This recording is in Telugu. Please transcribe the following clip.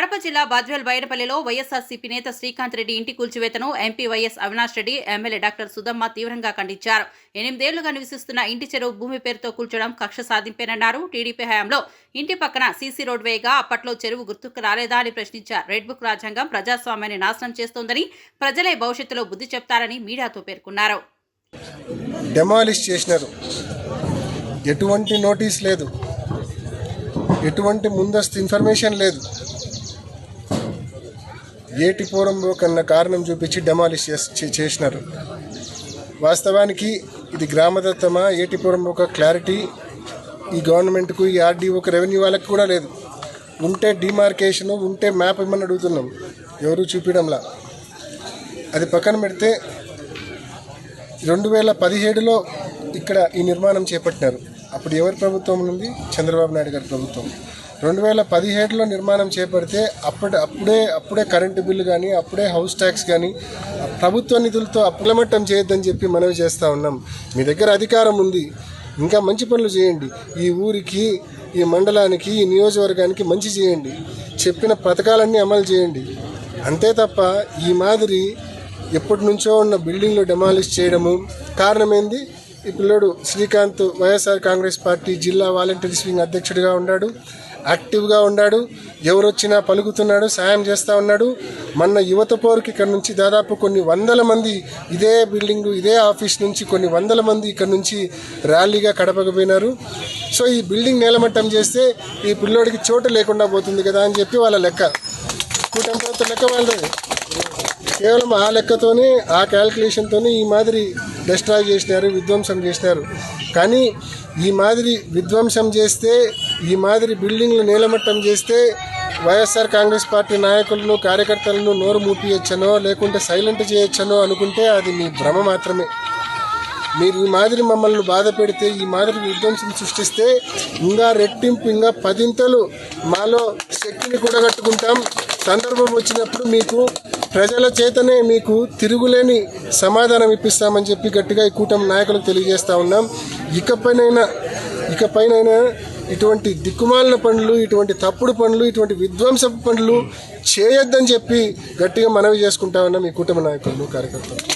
కడప జిల్లా బాద్వేల్ బయటపల్లిలో వైఎస్ఆర్సీపీ నేత శ్రీకాంత్ రెడ్డి ఇంటి కూల్చివేతను MP YS Avinash Reddy MLA doctor Sudhamma తీవ్రంగా ఖండించారు. ఎనిమిదేళ్ళుగా నివసిస్తున్న ఇంటి చెరువు భూమి పేరుతో కూల్చడం కక్ష సాధింపేనన్నారు. టీడీపీ హయాంలో ఇంటి పక్కన సీసీ రోడ్ వేయగా అప్పట్లో చెరువు గుర్తుకు రాలేదా అని ప్రశ్నించారు. రెడ్ బుక్ రాజ్యాంగం ప్రజాస్వామ్యాన్ని నాశనం చేస్తోందని ప్రజలే భవిష్యత్తులో బుద్ధి చెప్తారని మీడియాతో పేర్కొన్నారు. డెమాలిష్ చేసినారు. ఎటువంటి నోటీస్ లేదు. ఎటువంటి ముందస్తు ఇన్ఫర్మేషన్ లేదు. ఏటి పూర్వం కన్నా కారణం చూపించి డెమాలిష్ చే- చేసినారు. వాస్తవానికి ఇది గ్రామదత్తమా? ఏటి పూర్వం ఒక క్లారిటీ ఈ గవర్నమెంట్కు ఈ ఆర్డీఓకి రెవెన్యూ వాళ్ళకి కూడా లేదు. ఉంటే డిమార్కేషను ఉంటే మ్యాప్ ఇమ్మని అడుగుతున్నాం? ఎవరు చూపించడంలా? అది పక్కన పెడితే రెండు వేల పదిహేడులో ఇక్కడ ఈ నిర్మాణం చేపట్టినారు. అప్పుడు ఎవరి ప్రభుత్వం ఉంది? చంద్రబాబు నాయుడు గారి ప్రభుత్వం. రెండు వేల పదిహేడులో నిర్మాణం చేపడితే అప్పటి అప్పుడే అప్పుడే కరెంటు బిల్లు కానీ అప్పుడే హౌస్ ట్యాక్స్ కానీ ప్రభుత్వ నిధులతో అప్లమట్టం చేయొద్దని చెప్పి మనవి చేస్తూ ఉన్నాం. మీ దగ్గర అధికారం ఉంది. ఇంకా మంచి పనులు చేయండి. ఈ ఊరికి ఈ మండలానికి ఈ నియోజకవర్గానికి మంచి చేయండి. చెప్పిన పథకాలన్నీ అమలు చేయండి. అంతే తప్ప ఈ మాదిరి ఎప్పటి నుంచో ఉన్న బిల్డింగ్లు డెమాలిష్ చేయడము కారణం ఏంది? ఈ పిల్లోడు శ్రీకాంత్ వైఎస్ఆర్ కాంగ్రెస్ పార్టీ జిల్లా వాలంటీర్స్ వింగ్ అధ్యక్షుడిగా ఉన్నాడు. యాక్టివ్గా ఉన్నాడు. ఎవరొచ్చినా పలుకుతున్నాడు సాయం చేస్తూ ఉన్నాడు. మన యువత పోరుకి ఇక్కడ నుంచి దాదాపు కొన్ని వందల మంది ఇదే బిల్డింగ్ ఇదే ఆఫీస్ నుంచి కొన్ని వందల మంది ఇక్కడ నుంచి ర్యాలీగా కడపకపోయినారు. సో ఈ బిల్డింగ్ నేలమట్టం చేస్తే ఈ పిల్లోడికి చోటు లేకుండా పోతుంది కదా అని చెప్పి వాళ్ళ లెక్క. కూటమి ప్రభుత్వ లెక్క వాళ్ళది. కేవలం ఆ లెక్కతోనే ఆ క్యాల్కులేషన్తోనే ఈ మాదిరి డిస్ట్రాయ్ చేసినారు విధ్వంసం చేసినారు. కానీ ఈ మాదిరి విధ్వంసం చేస్తే ఈ మాదిరి బిల్డింగ్లు నేలమట్టం చేస్తే వైఎస్ఆర్ కాంగ్రెస్ పార్టీ నాయకులను కార్యకర్తలను నోరు మూపియచ్చనో లేకుంటే సైలెంట్ చేయొచ్చనో అనుకుంటే అది మీ భ్రమ మాత్రమే. మీరు ఈ మాదిరి మమ్మల్ని బాధ పెడితే ఈ మాదిరి విధ్వంసం సృష్టిస్తే ఇంకా రెట్టింపు ఇంకా పదింతలు మాలో శక్తిని కూడగట్టుకుంటాం. సందర్భం వచ్చినప్పుడు మీకు ప్రజల చేతనే మీకు తిరుగులేని సమాధానం ఇప్పిస్తామని చెప్పి గట్టిగా ఈ కూటమి నాయకులకు తెలియజేస్తా ఉన్నాం. ఇకపైనైనా ఇకపైనైనా ఇటువంటి దిక్కుమాలిన పనులు ఇటువంటి తప్పుడు పనులు ఇటువంటి విధ్వంసపు పనులు చేయొద్దని చెప్పి గట్టిగా మనవి చేసుకుంటా ఉన్నాం ఈ కూటమి నాయకులు కార్యకర్తలు.